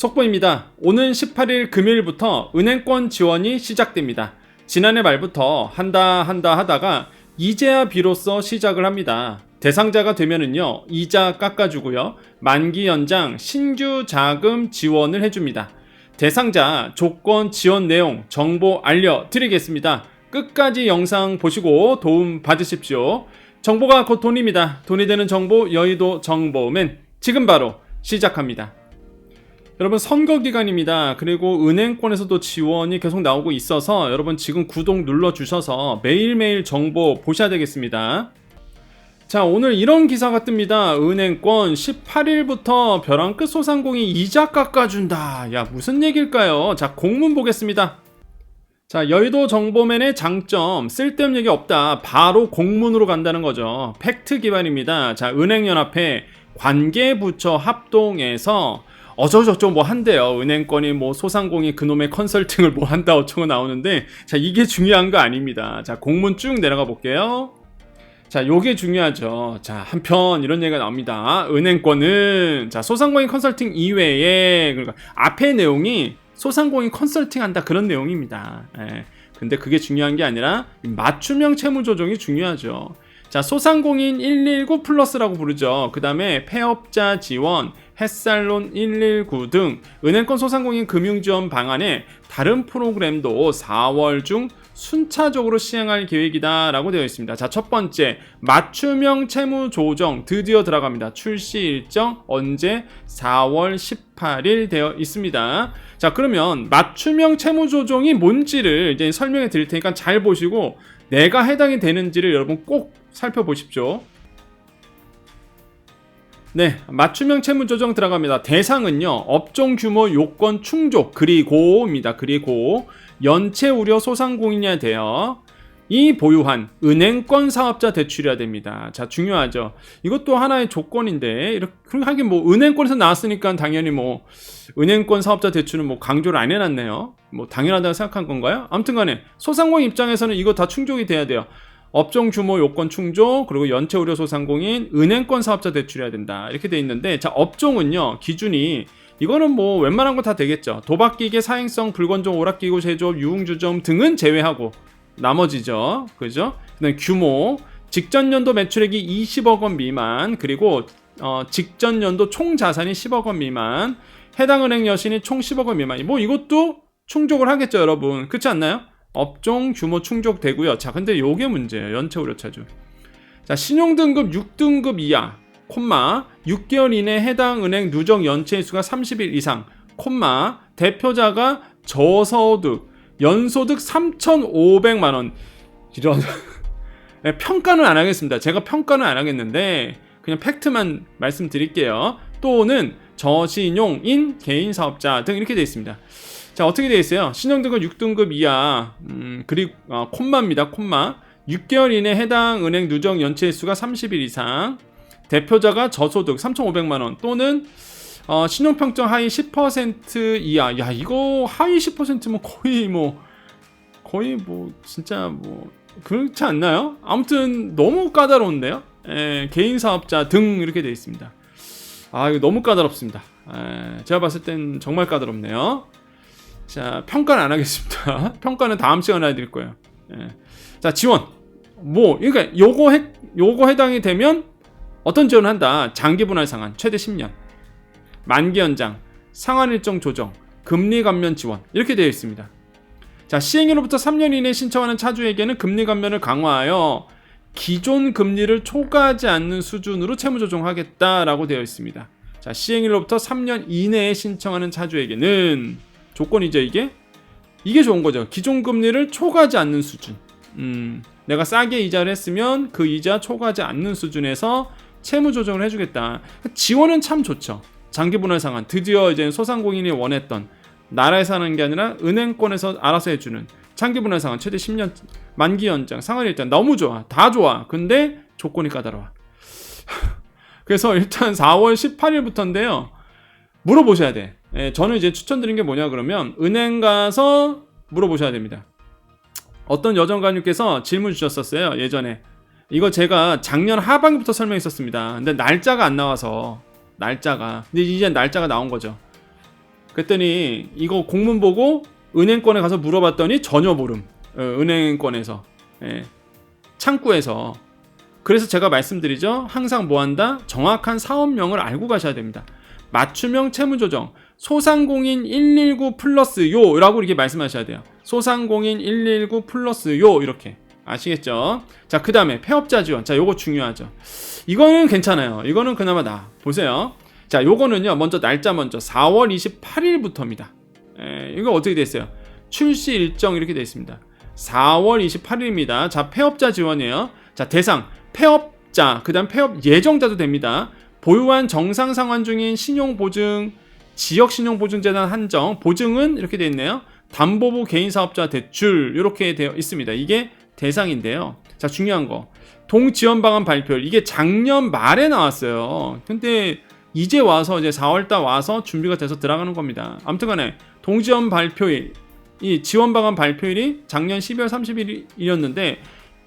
속보입니다. 오는 18일 금요일부터 은행권 지원이 시작됩니다. 지난해 말부터 한다 한다 하다가 이제야 비로소 시작을 합니다. 대상자가 되면은요, 이자 깎아주고요, 만기 연장 신규 자금 지원을 해줍니다. 대상자 조건 지원 내용 정보 알려드리겠습니다. 끝까지 영상 보시고 도움 받으십시오. 정보가 곧 돈입니다. 돈이 되는 정보 여의도 정보맨 지금 바로 시작합니다. 여러분 선거 기간입니다. 그리고 은행권에서도 지원이 계속 나오고 있어서 여러분 지금 구독 눌러 주셔서 매일매일 정보 보셔야 되겠습니다. 자, 오늘 이런 기사가 뜹니다. 은행권 18일부터 벼랑 끝 소상공인 이자 깎아준다. 야, 무슨 얘기일까요? 자, 공문 보겠습니다. 자, 여의도 정보맨의 장점, 쓸데없는 얘기 없다. 바로 공문으로 간다는 거죠. 팩트 기반입니다. 자, 은행연합회 관계부처 합동해서 어쩌저쩌 뭐 한대요. 은행권이 뭐 소상공인 그놈의 컨설팅을 뭐 한다 어쩌고 나오는데, 자, 이게 중요한 거 아닙니다. 자, 공문 쭉 내려가 볼게요. 자, 요게 중요하죠. 자, 한편 이런 얘기가 나옵니다. 은행권은 자, 소상공인 컨설팅 이외에 그러니까 앞에 내용이 소상공인 컨설팅 한다 그런 내용입니다. 예. 근데 그게 중요한 게 아니라 맞춤형 채무 조정이 중요하죠. 자, 소상공인 119 플러스라고 부르죠. 그 다음에 폐업자 지원, 햇살론 119 등 은행권 소상공인 금융지원 방안에 다른 프로그램도 4월 중 순차적으로 시행할 계획이다라고 되어 있습니다. 자, 첫 번째 맞춤형 채무 조정 드디어 들어갑니다. 출시 일정 언제 4월 18일 되어 있습니다. 자, 그러면 맞춤형 채무 조정이 뭔지를 이제 설명해 드릴 테니까 잘 보시고 내가 해당이 되는지를 여러분 꼭 살펴보십시오. 네, 맞춤형 채무 조정 들어갑니다. 대상은요, 업종 규모 요건 충족, 그리고입니다. 그리고 연체 우려 소상공인이어야 돼요. 이 보유한 은행권 사업자 대출이어야 됩니다. 자, 중요하죠. 이것도 하나의 조건인데, 이렇게, 하긴 뭐, 은행권에서 나왔으니까 당연히 뭐, 은행권 사업자 대출은 뭐 강조를 안 해놨네요. 뭐, 당연하다고 생각한 건가요? 아무튼 간에, 소상공인 입장에서는 이거 다 충족이 돼야 돼요. 업종 규모 요건 충족, 그리고 연체 우려 소상공인, 은행권 사업자 대출해야 된다. 이렇게 돼 있는데, 자, 업종은요, 기준이, 이거는 뭐 웬만한 거 다 되겠죠. 도박기계, 사행성, 불건조, 오락기구 제조업, 유흥주점 등은 제외하고, 나머지죠. 그죠? 그다음 규모, 직전 연도 매출액이 20억 원 미만, 그리고 어, 직전 연도 총 자산이 10억 원 미만, 해당 은행 여신이 총 10억 원 미만. 뭐 이것도 충족을 하겠죠, 여러분. 그렇지 않나요? 업종 규모 충족되고요. 자, 근데 요게 문제예요. 연체 우려차주. 자, 신용 등급 6등급 이하, 콤마 6개월 이내 해당 은행 누적 연체 수가 30일 이상, 콤마 대표자가 저소득 연소득 3,500만 원. 이런 네, 평가는 안 하겠습니다. 제가 평가는 안 하겠는데 그냥 팩트만 말씀드릴게요. 또는 저신용인 개인 사업자 등 이렇게 되어 있습니다. 자 어떻게 되어 있어요? 신용등급 6등급 이하 음, 그리고 어, 콤마입니다. 콤마 6개월 이내 해당 은행 누적 연체 수가 30일 이상 대표자가 저소득 3,500만 원 또는 어, 신용평점 하위 10% 이하. 야, 이거 하위 10%면 거의 뭐, 거의 뭐, 진짜 뭐, 그렇지 않나요? 아무튼 너무 까다로운데요? 에, 개인 사업자 등 이렇게 되어 있습니다. 아, 이거 너무 까다롭습니다. 에, 제가 봤을 땐 정말 까다롭네요. 자, 평가는 안 하겠습니다. 평가는 다음 시간에 해드릴 거예요. 에. 자, 지원. 뭐, 그러니까 요거 해, 요거 해당이 되면 어떤 지원을 한다? 장기 분할 상한 최대 10년. 만기 연장, 상환 일정 조정, 금리 감면 지원 이렇게 되어 있습니다. 자, 시행일로부터 3년 이내 신청하는 차주에게는 금리 감면을 강화하여 기존 금리를 초과하지 않는 수준으로 채무 조정하겠다라고 되어 있습니다. 자, 시행일로부터 3년 이내에 신청하는 차주에게는 조건이죠, 이게? 이게 좋은 거죠. 기존 금리를 초과하지 않는 수준. 음, 내가 싸게 이자를 했으면 그 이자 초과하지 않는 수준에서 채무 조정을 해주겠다. 지원은 참 좋죠. 장기 분할 상환 드디어 이제 소상공인이 원했던 나라에 사는 게 아니라 은행권에서 알아서 해주는 장기 분할 상환 최대 10년 만기 연장 상환 일단 너무 좋아 다 좋아 근데 조건이 까다로워 그래서 일단 4월 18일부터인데요 물어보셔야 돼 예, 저는 이제 추천드린 게 뭐냐 그러면 은행 가서 물어보셔야 됩니다. 어떤 여정관님께서 질문 주셨었어요 예전에. 이거 제가 작년 하반기부터 설명했었습니다. 근데 날짜가 안 나와서 날짜가. 근데 이제 날짜가 나온 거죠. 그랬더니 이거 공문 보고 은행권에 가서 물어봤더니 전혀 모름. 어, 은행권에서. 예, 창구에서. 그래서 제가 말씀드리죠. 항상 뭐 한다? 정확한 사업명을 알고 가셔야 됩니다. 맞춤형 채무조정 소상공인 119 플러스 요라고 이렇게 말씀하셔야 돼요. 소상공인 119 플러스 요 이렇게 아시겠죠? 자, 그 다음에 폐업자 지원. 자, 요거 중요하죠. 이거는 괜찮아요. 이거는 그나마 나. 보세요. 자, 요거는요. 먼저 날짜 먼저 4월 28일부터입니다. 에, 이거 어떻게 됐어요? 출시 일정 이렇게 돼 있습니다. 4월 28일입니다. 자, 폐업자 지원이에요. 자, 대상 폐업자, 그다음 폐업 예정자도 됩니다. 보유한 정상 상환 중인 신용 보증 지역 신용보증재단 한정 보증은 이렇게 돼 있네요. 담보부 개인사업자 대출 이렇게 되어 있습니다. 이게 대상인데요. 자 중요한 거 동지원 방안 발표일 이게 작년 말에 나왔어요. 근데 이제 와서 이제 4월달 와서 준비가 돼서 들어가는 겁니다. 아무튼간에 동지원 발표일 이 지원 방안 발표일이 작년 12월 30일이었는데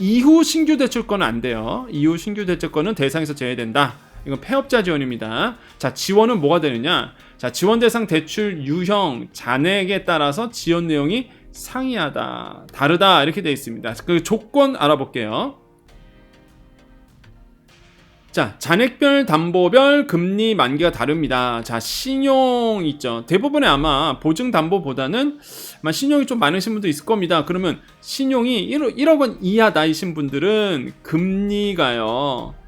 이후 신규 대출권은 안 돼요. 이후 신규 대출권은 대상에서 제외된다. 이건 폐업자 지원입니다. 자, 지원은 뭐가 되느냐? 자, 지원 대상 대출 유형 잔액에 따라서 지원 내용이 상이하다, 다르다 이렇게 되어 있습니다. 그 조건 알아볼게요. 자, 잔액별, 담보별, 금리 만기가 다릅니다. 자, 신용 있죠. 대부분의 아마 보증 담보보다는 아마 신용이 좀 많으신 분도 있을 겁니다. 그러면 신용이 1억, 1억 원 이하다이신 분들은 금리가요.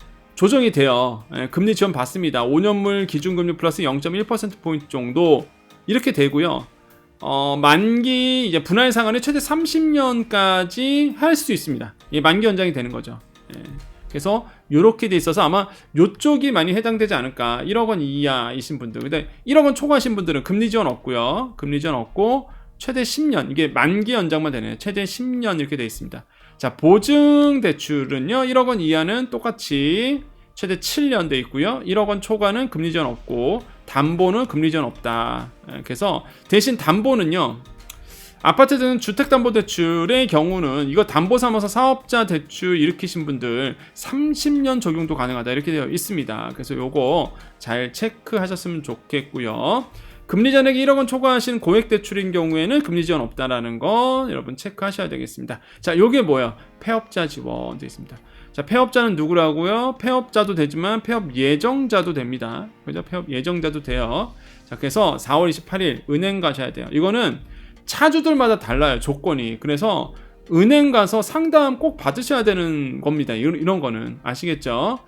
조정이 돼요. 예, 금리 지원 받습니다. 5년물 기준금리 플러스 0.1%포인트 정도 이렇게 되고요. 어, 만기 이제 분할 상환이 최대 30년까지 할 수 있습니다. 이게 만기 연장이 되는 거죠. 예. 그래서 이렇게 돼 있어서 아마 요쪽이 많이 해당되지 않을까. 1억 원 이하이신 분들. 근데 1억 원 초과하신 분들은 금리 지원 없고요. 금리 지원 없고 최대 10년. 이게 만기 연장만 되네요. 최대 10년 이렇게 돼 있습니다. 자, 보증 대출은요. 1억 원 이하는 똑같이 최대 7년 돼 있고요. 1억 원 초과는 금리 지원 없고 담보는 금리 지원 없다. 예, 그래서 대신 담보는요. 아파트 등 주택담보대출의 경우는 이거 담보 삼아서 사업자 대출 일으키신 분들 30년 적용도 가능하다 이렇게 되어 있습니다. 그래서 요거 잘 체크하셨으면 좋겠고요. 금리 잔액이 1억 원 초과하신 고액 대출인 경우에는 금리 지원 없다라는 거 여러분 체크하셔야 되겠습니다. 자, 요게 뭐야? 폐업자 지원 되어 있습니다. 자, 폐업자는 누구라고요? 폐업자도 되지만 폐업 예정자도 됩니다. 그죠? 폐업 예정자도 돼요. 자, 그래서 4월 28일 은행 가셔야 돼요. 이거는 차주들마다 달라요 조건이 그래서 은행 가서 상담 꼭 받으셔야 되는 겁니다 이런, 이런 거는 아시겠죠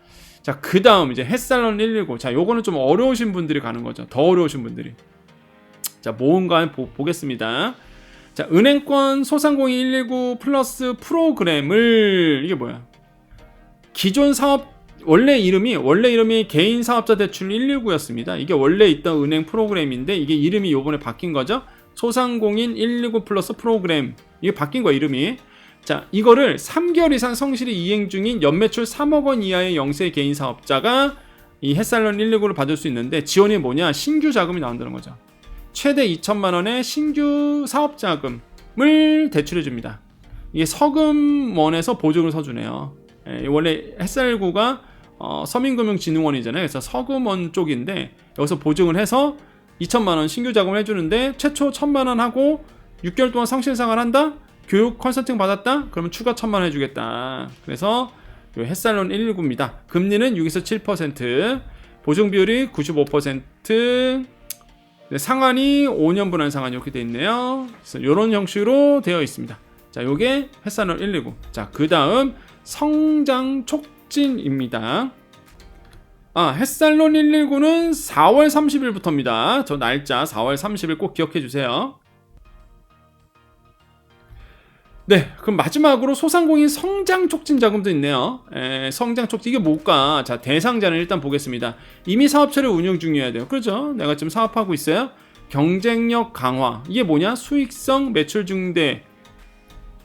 자 그 다음 이제 햇살론 119 자 요거는 좀 어려우신 분들이 가는 거죠. 더 어려우신 분들이. 자 보, 보겠습니다. 자 은행권 소상공인 119 플러스 프로그램을 이게 뭐야? 기존 사업 원래 이름이 원래 이름이 개인 사업자 대출 119였습니다. 이게 원래 있던 은행 프로그램인데 이게 이름이 요번에 바뀐 거죠? 소상공인 119 플러스 프로그램. 이게 바뀐 거야 이름이 자 이거를 3개월 이상 성실히 이행 중인 연매출 3억 원 이하의 영세 개인 사업자가 이 햇살론 119를 받을 수 있는데 지원이 뭐냐? 신규 자금이 나온다는 거죠. 최대 2천만 원의 신규 사업 자금을 대출해 줍니다. 이게 서금원에서 보증을 서주네요. 예, 원래 햇살구가 어, 서민금융진흥원이잖아요. 그래서 서금원 쪽인데 여기서 보증을 해서 2천만 원 신규 자금을 해주는데 최초 1천만 원 하고 6개월 동안 성실생활 한다? 교육 컨설팅 받았다? 그러면 추가 1천만 원 해주겠다. 그래서 햇살론 119입니다. 금리는 6에서 7%, 보증 비율이 95%, 상환이 5년 분할 상환 이렇게 되어 있네요. 그래서 이런 형식으로 되어 있습니다. 자, 요게 햇살론 119. 자, 그 다음 성장 촉진입니다. 아, 햇살론 119는 4월 30일부터입니다. 저 날짜 4월 30일 꼭 기억해 주세요. 네, 그럼 마지막으로 소상공인 성장 촉진 자금도 있네요. 에, 성장 촉진 이게 뭘까? 자, 대상자는 일단 보겠습니다. 이미 사업체를 운영 중이어야 돼요. 그렇죠? 내가 지금 사업하고 있어요. 경쟁력 강화. 이게 뭐냐? 수익성 매출 증대.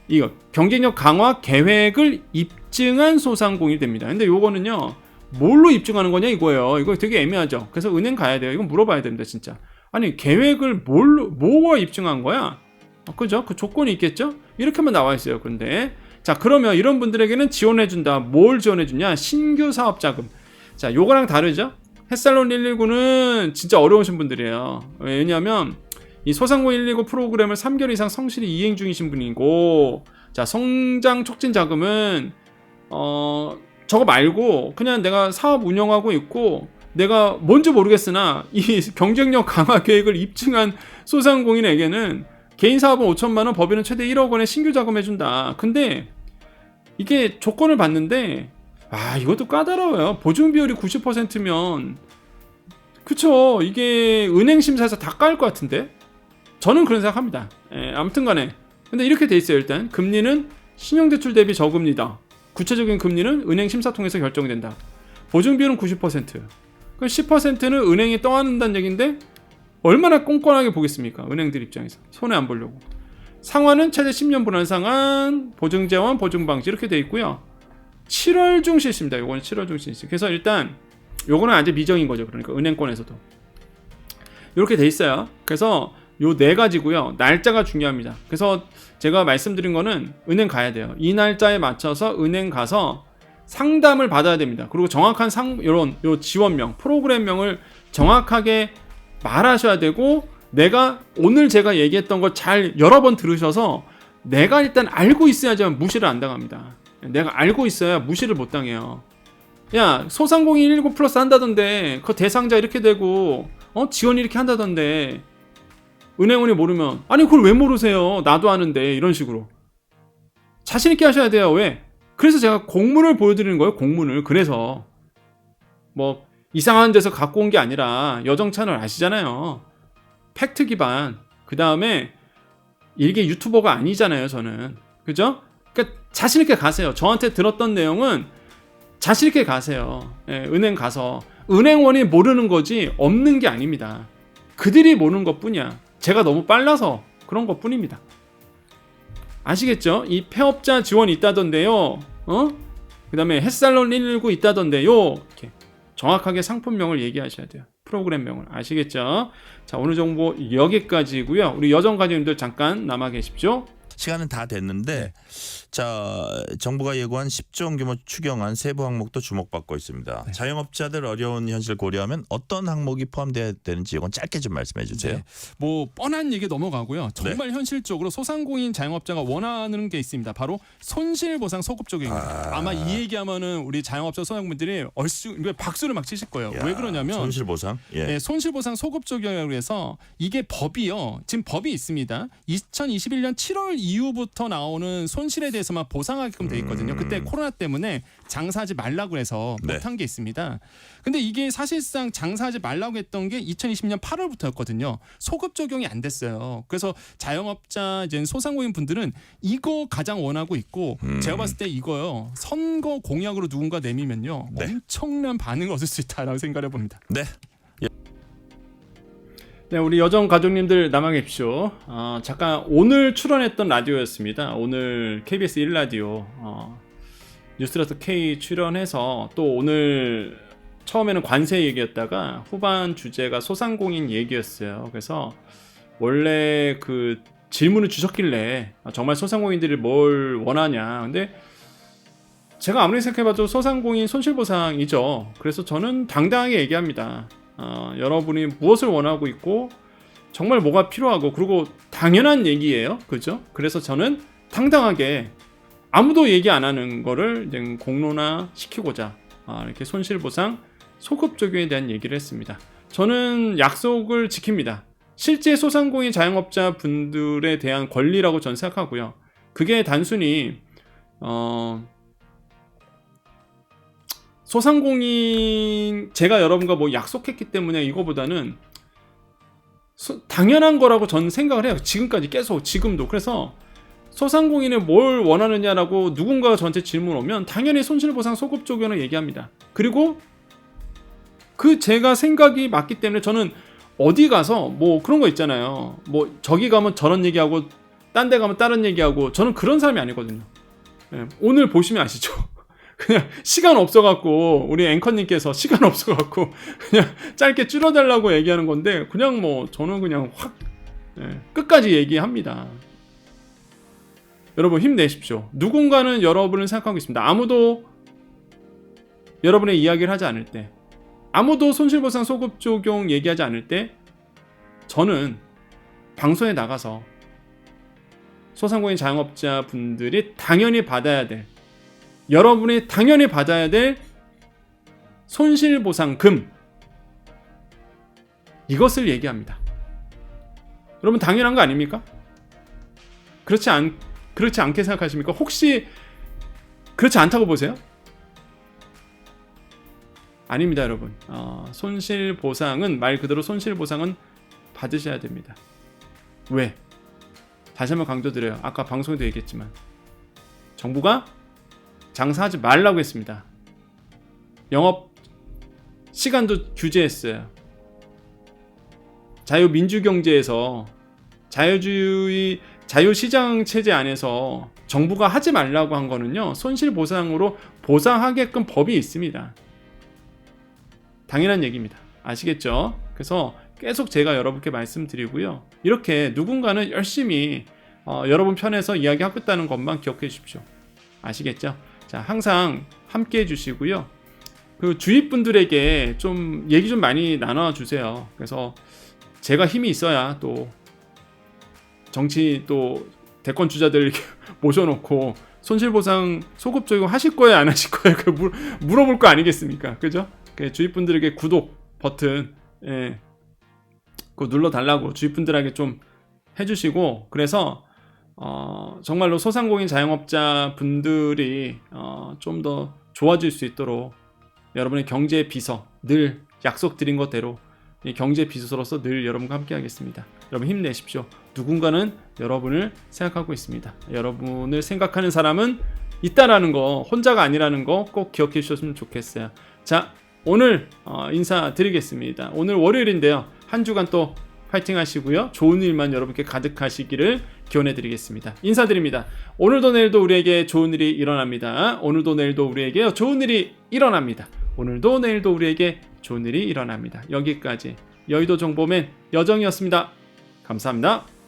이거 경쟁력 강화 계획을 입증한 소상공인이 됩니다. 근데 요거는요. 뭘로 입증하는 거냐 이거예요. 이거 되게 애매하죠. 그래서 은행 가야 돼요. 이건 물어봐야 됩니다, 진짜. 아니 계획을 뭘로 뭐가 입증한 거야? 어, 그죠? 그 조건이 있겠죠? 이렇게만 나와 있어요. 근데 자 그러면 이런 분들에게는 지원해 준다. 뭘 지원해 주냐? 신규 사업 자금. 자 요거랑 다르죠? 햇살론 119는 진짜 어려우신 분들이에요. 왜냐하면 이 소상공인 119 프로그램을 3개월 이상 성실히 이행 중이신 분이고 자 성장 촉진 자금은 어 저거 말고 그냥 내가 사업 운영하고 있고 내가 뭔지 모르겠으나 이 경쟁력 강화 계획을 입증한 소상공인에게는 개인 사업은 5천만 원, 법인은 최대 1억 원의 신규 자금 해 준다. 근데 이게 조건을 봤는데 아 이것도 까다로워요. 보증 비율이 90%면 그쵸 이게 은행 심사에서 다 까일 것 같은데 저는 그런 생각합니다. 예, 아무튼 간에 근데 이렇게 돼 있어요. 일단 금리는 신용대출 대비 저금리다. 구체적인 금리는 은행 심사 통해서 결정된다. 보증 비율은 90%. 그 10%는 은행이 떠안는다는 얘기인데 얼마나 꼼꼼하게 보겠습니까? 은행들 입장에서 손해 안 보려고. 상환은 최대 10년 분할 상환, 보증 재원, 보증 방지 이렇게 돼 있고요. 7월 중 실시입니다. 요거는 7월 중 실시. 그래서 일단 요거는 아직 미정인 거죠. 그러니까 은행권에서도 이렇게 돼 있어요. 그래서 요 네 가지고요. 날짜가 중요합니다. 그래서 제가 말씀드린 거는 은행 가야 돼요. 이 날짜에 맞춰서 은행 가서 상담을 받아야 됩니다. 그리고 정확한 상 요런 요 지원명, 프로그램명을 정확하게 말하셔야 되고 내가 오늘 제가 얘기했던 걸 잘 여러 번 들으셔서 내가 일단 알고 있어야지만 무시를 안 당합니다. 내가 알고 있어야 무시를 못 당해요. 야 소상공인 19 플러스 한다던데 그 대상자 이렇게 되고 어? 지원 이렇게 한다던데 은행원이 모르면 아니 그걸 왜 모르세요? 나도 아는데 이런 식으로. 자신 있게 하셔야 돼요. 왜? 그래서 제가 공문을 보여드리는 거예요 공문을. 그래서. 뭐 이상한 데서 갖고 온 게 아니라 여정 채널 아시잖아요 팩트 기반 그 다음에 이게 유튜버가 아니잖아요 저는 그죠 그러니까 자신 있게 가세요 저한테 들었던 내용은 자신 있게 가세요. 예, 은행 가서 은행원이 모르는 거지 없는 게 아닙니다. 그들이 모르는 것뿐이야. 제가 너무 빨라서 그런 것뿐입니다. 아시겠죠? 이 폐업자 지원 있다던데요. 어? 그다음에 햇살론 119 있다던데요. 이렇게 정확하게 상품명을 얘기하셔야 돼요. 프로그램명을 아시겠죠? 자 오늘 정보 여기까지고요. 우리 여정 가족님들 잠깐 남아 계십시오. 시간은 다 됐는데 자 정부가 예고한 10조 규모 추경안 세부 항목도 주목받고 있습니다. 네. 자영업자들 어려운 현실 고려하면 어떤 항목이 포함돼야 되는지 이건 짧게 좀 말씀해 주세요. 네. 뭐 뻔한 얘기 넘어가고요. 정말 현실적으로 소상공인 자영업자가 원하는 게 있습니다. 바로 손실 보상 소급 적용입니다. 아... 마이 얘기하면은 우리 자영업자 소상분들이 얼쑤 박수를 막 치실 거예요. 야, 왜 그러냐면 손실 보상. 예. 네, 손실보상 소급 적용이라고 해서 이게 법이요. 지금 법이 있습니다. 2021년 7월 이후부터 나오는 손실에 대해 서만 보상하게끔 돼 있거든요. 그때 코로나 때문에 장사하지 말라고 해서 네. 못한 게 있습니다. 근데 이게 사실상 장사하지 말라고 했던 게 2020년 8월부터였거든요. 소급 적용이 안 됐어요. 그래서 자영업자 이제 소상공인 분들은 이거 가장 원하고 있고 음. 제가 봤을 때 이거요. 선거 공약으로 누군가 내미면요. 네. 엄청난 반응을 얻을 수 있다라고 생각해 봅니다. 네. 네, 우리 여정 가족님들 남아 계십시오. 어, 잠깐 오늘 출연했던 라디오였습니다. 오늘 KBS 1라디오 어, 뉴스라트 K 출연해서 또 오늘 처음에는 관세 얘기였다가 후반 주제가 소상공인 얘기였어요. 그래서 원래 그 질문을 주셨길래 아, 정말 소상공인들이 뭘 원하냐. 근데 제가 아무리 생각해봐도 소상공인 손실보상이죠. 그래서 저는 당당하게 얘기합니다. 어, 여러분이 무엇을 원하고 있고 정말 뭐가 필요하고 그리고 당연한 얘기예요. 그죠? 그래서 저는 당당하게 아무도 얘기 안 하는 거를 공론화 시키고자 아, 이렇게 손실보상 소급 적용에 대한 얘기를 했습니다. 저는 약속을 지킵니다. 실제 소상공인 자영업자 분들에 대한 권리라고 저는 생각하고요. 그게 단순히 어, 소상공인 제가 여러분과 뭐 약속했기 때문에 이거보다는 소- 당연한 거라고 저는 생각을 해요. 지금까지 계속 지금도 그래서 소상공인이 뭘 원하느냐라고 누군가가 저한테 질문 오면 당연히 손실보상 소급 적용을 얘기합니다. 그리고 그 제가 생각이 맞기 때문에 저는 어디 가서 뭐 그런 거 있잖아요. 뭐 저기 가면 저런 얘기하고 딴 데 가면 다른 얘기하고 저는 그런 사람이 아니거든요. 예, 오늘 보시면 아시죠? 그냥 시간 없어갖고 우리 앵커님께서 시간 없어갖고 그냥 짧게 줄여달라고 얘기하는 건데 그냥 뭐 저는 그냥 확 예, 끝까지 얘기합니다. 여러분 힘내십시오. 누군가는 여러분을 생각하고 있습니다. 아무도 여러분의 이야기를 하지 않을 때 아무도 손실보상 소급 적용 얘기하지 않을 때 저는 방송에 나가서 소상공인 자영업자 분들이 당연히 받아야 될 여러분이 당연히 받아야 될 손실보상금 이것을 얘기합니다. 여러분 당연한 거 아닙니까? 그렇지 않 그렇지 않게 생각하십니까? 혹시 그렇지 않다고 보세요? 아닙니다, 여러분. 어, 손실 보상은 말 그대로 손실 보상은 받으셔야 됩니다. 왜? 다시 한번 강조드려요. 아까 방송에도 얘기했지만 정부가 장사하지 말라고 했습니다. 영업 시간도 규제했어요. 자유민주 경제에서 자유주의 자유시장 체제 안에서 정부가 하지 말라고 한 거는요 손실 보상으로 보상하게끔 법이 있습니다. 당연한 얘기입니다. 아시겠죠? 그래서 계속 제가 여러분께 말씀드리고요. 이렇게 누군가는 열심히 어, 여러분 편에서 이야기하겠다는 것만 기억해 주십시오. 아시겠죠? 자, 항상 함께 해주시고요. 그 주위 분들에게 좀 얘기 좀 많이 나눠 주세요. 그래서 제가 힘이 있어야 또 정치 또 대권 주자들 모셔놓고 손실보상 소급 적용 하실 거예요, 안 하실 거예요? 그 물, 물어볼 거 아니겠습니까? 그죠? 그 주위 분들에게 구독 버튼 예, 그 눌러 달라고 주위 분들에게 좀 해주시고 그래서 어, 정말로 소상공인 자영업자 분들이 어, 좀 더 좋아질 수 있도록 여러분의 경제 비서 늘 약속드린 것대로 이 경제 비서로서 늘 여러분과 함께 하겠습니다. 여러분 힘내십시오. 누군가는 여러분을 생각하고 있습니다. 여러분을 생각하는 사람은 있다라는 거 혼자가 아니라는 거 꼭 기억해 주셨으면 좋겠어요. 자 오늘 어, 인사드리겠습니다. 오늘 월요일인데요. 한 주간 또 파이팅 하시고요. 좋은 일만 여러분께 가득하시기를 기원해 드리겠습니다. 인사드립니다. 오늘도 내일도 우리에게 좋은 일이 일어납니다. 오늘도 내일도 우리에게 좋은 일이 일어납니다. 오늘도 내일도 우리에게 좋은 일이 일어납니다. 여기까지 여의도 정보맨 여정이었습니다. 감사합니다.